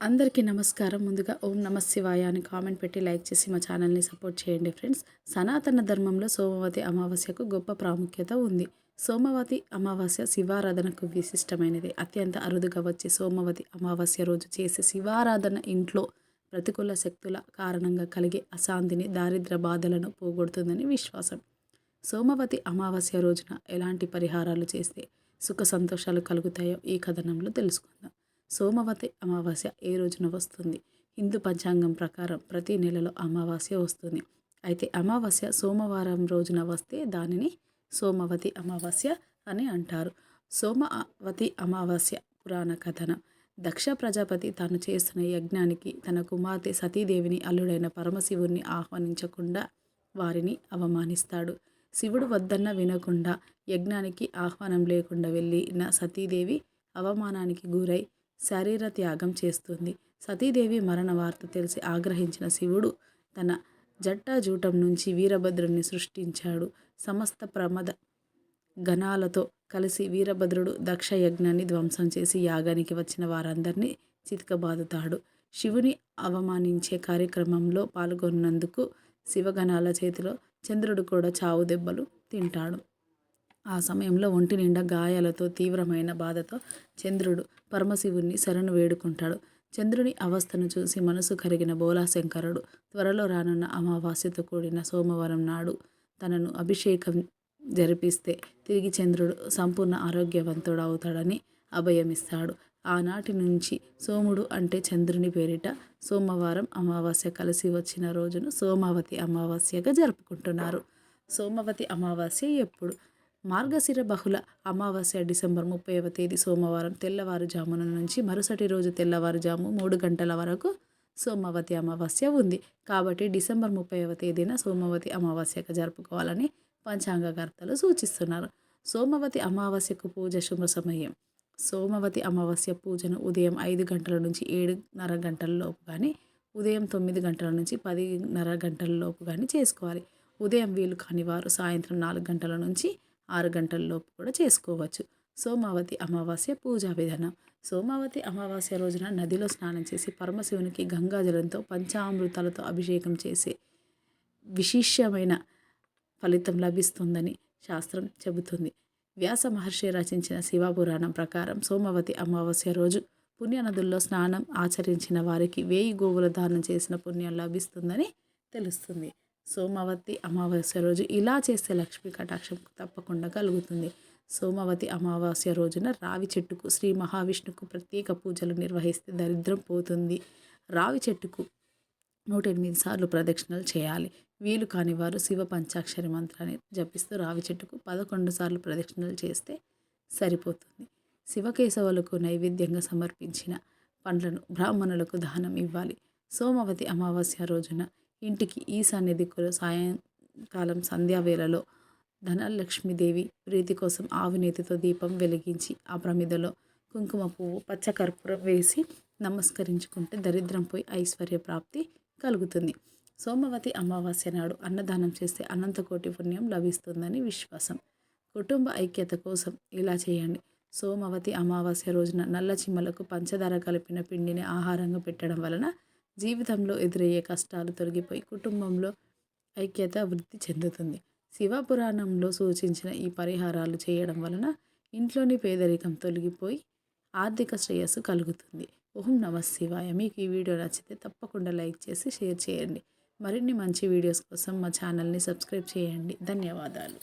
అందరికీ నమస్కారం. ముందుగా ఓం నమ శివాయ అని కామెంట్ పెట్టి లైక్ చేసి మా ఛానల్ని సపోర్ట్ చేయండి ఫ్రెండ్స్. సనాతన ధర్మంలో సోమవతి అమావాస్యకు గొప్ప ప్రాముఖ్యత ఉంది. సోమవతి అమావాస్య శివారాధనకు విశిష్టమైనది. అత్యంత అరుదుగా వచ్చే సోమవతి అమావాస్య రోజు చేసే శివారాధన ఇంట్లో ప్రతికూల శక్తుల కారణంగా కలిగే అశాంతిని దారిద్ర బాధలను పోగొడుతుందని విశ్వాసం. సోమవతి అమావాస్య రోజున ఎలాంటి పరిహారాలు చేస్తే సుఖ సంతోషాలు కలుగుతాయో ఈ కథనంలో తెలుసుకుందాం. సోమవతి అమావాస్య ఏ రోజున వస్తుంది? హిందూ పంచాంగం ప్రకారం ప్రతి నెలలో అమావాస్య వస్తుంది. అయితే అమావాస్య సోమవారం రోజున వస్తే దానిని సోమవతి అమావాస్య అని అంటారు. సోమవతి అమావాస్య పురాణ కథనం. దక్ష ప్రజాపతి తాను చేస్తున్న యజ్ఞానికి తన కుమార్తె సతీదేవిని అల్లుడైన పరమశివుణ్ణి ఆహ్వానించకుండా వారిని అవమానిస్తాడు. శివుడు వద్దన్న వినకుండా యజ్ఞానికి ఆహ్వానం లేకుండా వెళ్ళిన సతీదేవి అవమానానికి గురై శరీర త్యాగం చేస్తుంది. సతీదేవి మరణ వార్త తెలిసి ఆగ్రహించిన శివుడు తన జట్టాజూటం నుంచి వీరభద్రుణ్ణి సృష్టించాడు. సమస్త ప్రమద గణాలతో కలిసి వీరభద్రుడు దక్ష యజ్ఞాన్ని ధ్వంసం చేసి యాగానికి వచ్చిన వారందరినీ చితకబాదుతాడు. శివుని అవమానించే కార్యక్రమంలో పాల్గొన్నందుకు శివగణాల చేతిలో చంద్రుడు కూడా చావు దెబ్బలు తింటాడు. ఆ సమయంలో ఒంటి నిండా గాయాలతో తీవ్రమైన బాధతో చంద్రుడు పరమశివుణ్ణి శరణు వేడుకుంటాడు. చంద్రుని అవస్థను చూసి మనసు కరిగిన బోలాశంకరుడు త్వరలో రానున్న అమావాస్యతో కూడిన సోమవారం నాడు తనను అభిషేకం జరిపిస్తే తిరిగి చంద్రుడు సంపూర్ణ ఆరోగ్యవంతుడు అవుతాడని అభయమిస్తాడు. ఆనాటి నుంచి సోముడు అంటే చంద్రుని పేరిట సోమవారం అమావాస్య కలిసి వచ్చిన రోజును సోమావతి అమావాస్యగా జరుపుకుంటున్నారు. సోమవతి అమావాస్య ఎప్పుడు? మార్గశిర బహుళ అమావాస్య డిసెంబర్ ముప్పైవ తేదీ సోమవారం తెల్లవారుజామున నుంచి మరుసటి రోజు తెల్లవారుజాము మూడు గంటల వరకు సోమవతి అమావాస్య ఉంది. కాబట్టి డిసెంబర్ ముప్పైవ తేదీన సోమవతి అమావాస్యగా జరుపుకోవాలని పంచాంగకర్తలు సూచిస్తున్నారు. సోమవతి అమావాస్యకు పూజ శుభ సమయం. సోమవతి అమావాస్య పూజను ఉదయం ఐదు గంటల నుంచి ఏడున్నర గంటల లోపు కానీ ఉదయం తొమ్మిది గంటల నుంచి పదిన్నర గంటల లోపు కానీ చేసుకోవాలి. ఉదయం వీలు కాని వారు సాయంత్రం నాలుగు గంటల నుంచి ఆరు గంటలలోపు కూడా చేసుకోవచ్చు. సోమావతి అమావాస్య పూజా విధానం. సోమావతి అమావాస్య రోజున నదిలో స్నానం చేసి పరమశివునికి గంగాజలంతో పంచామృతాలతో అభిషేకం చేసే విశిష్యమైన ఫలితం లభిస్తుందని శాస్త్రం చెబుతుంది. వ్యాస మహర్షి రచించిన శివపురాణం ప్రకారం సోమవతి అమావాస్య రోజు పుణ్యనదుల్లో స్నానం ఆచరించిన వారికి వేయి గోవుల దానం చేసిన పుణ్యం లభిస్తుందని తెలుస్తుంది. సోమవతి అమావాస్య రోజు ఇలా చేస్తే లక్ష్మీ కటాక్షం తప్పకుండా కలుగుతుంది. సోమవతి అమావాస్య రోజున రావి చెట్టుకు శ్రీ మహావిష్ణుకు ప్రత్యేక పూజలు నిర్వహిస్తే దరిద్రం పోతుంది. రావి చెట్టుకు నూట ఎనిమిది సార్లు ప్రదక్షిణలు చేయాలి. వీలు కాని వారు శివ పంచాక్షరి మంత్రాన్ని జపిస్తూ రావి చెట్టుకు పదకొండు సార్లు ప్రదక్షిణలు చేస్తే సరిపోతుంది. శివకేశవులకు నైవేద్యంగా సమర్పించిన పండ్లను బ్రాహ్మణులకు దానం ఇవ్వాలి. సోమవతి అమావాస్య రోజున ఇంటికి ఈశాన్య దిక్కులో సాయంకాలం సంధ్యావేళలో ధనలక్ష్మీదేవి ప్రీతి కోసం ఆవునేతితో దీపం వెలిగించి ఆ ప్రమిదలో కుంకుమ పువ్వు పచ్చకర్పూరం వేసి నమస్కరించుకుంటే దరిద్రం పోయి ఐశ్వర్య ప్రాప్తి కలుగుతుంది. సోమవతి అమావాస్య నాడు అన్నదానం చేస్తే అనంతకోటి పుణ్యం లభిస్తుందని విశ్వాసం. కుటుంబ ఐక్యత కోసం ఇలా చేయండి. సోమవతి అమావాస్య రోజున నల్ల చిమ్మలకు పంచదార కలిపిన పిండిని ఆహారంగా పెట్టడం వలన జీవితంలో ఎదురయ్యే కష్టాలు తొలగిపోయి కుటుంబంలో ఐక్యత వృద్ధి చెందుతుంది. శివపురాణంలో సూచించిన ఈ పరిహారాలు చేయడం వలన ఇంట్లోని పేదరికం తొలగిపోయి ఆర్థిక శ్రేయస్సు కలుగుతుంది. ఓం నమ శివాయ. మీకు ఈ వీడియో నచ్చితే తప్పకుండా లైక్ చేసి షేర్ చేయండి. మరిన్ని మంచి వీడియోస్ కోసం మా ఛానల్ని సబ్స్క్రైబ్ చేయండి. ధన్యవాదాలు.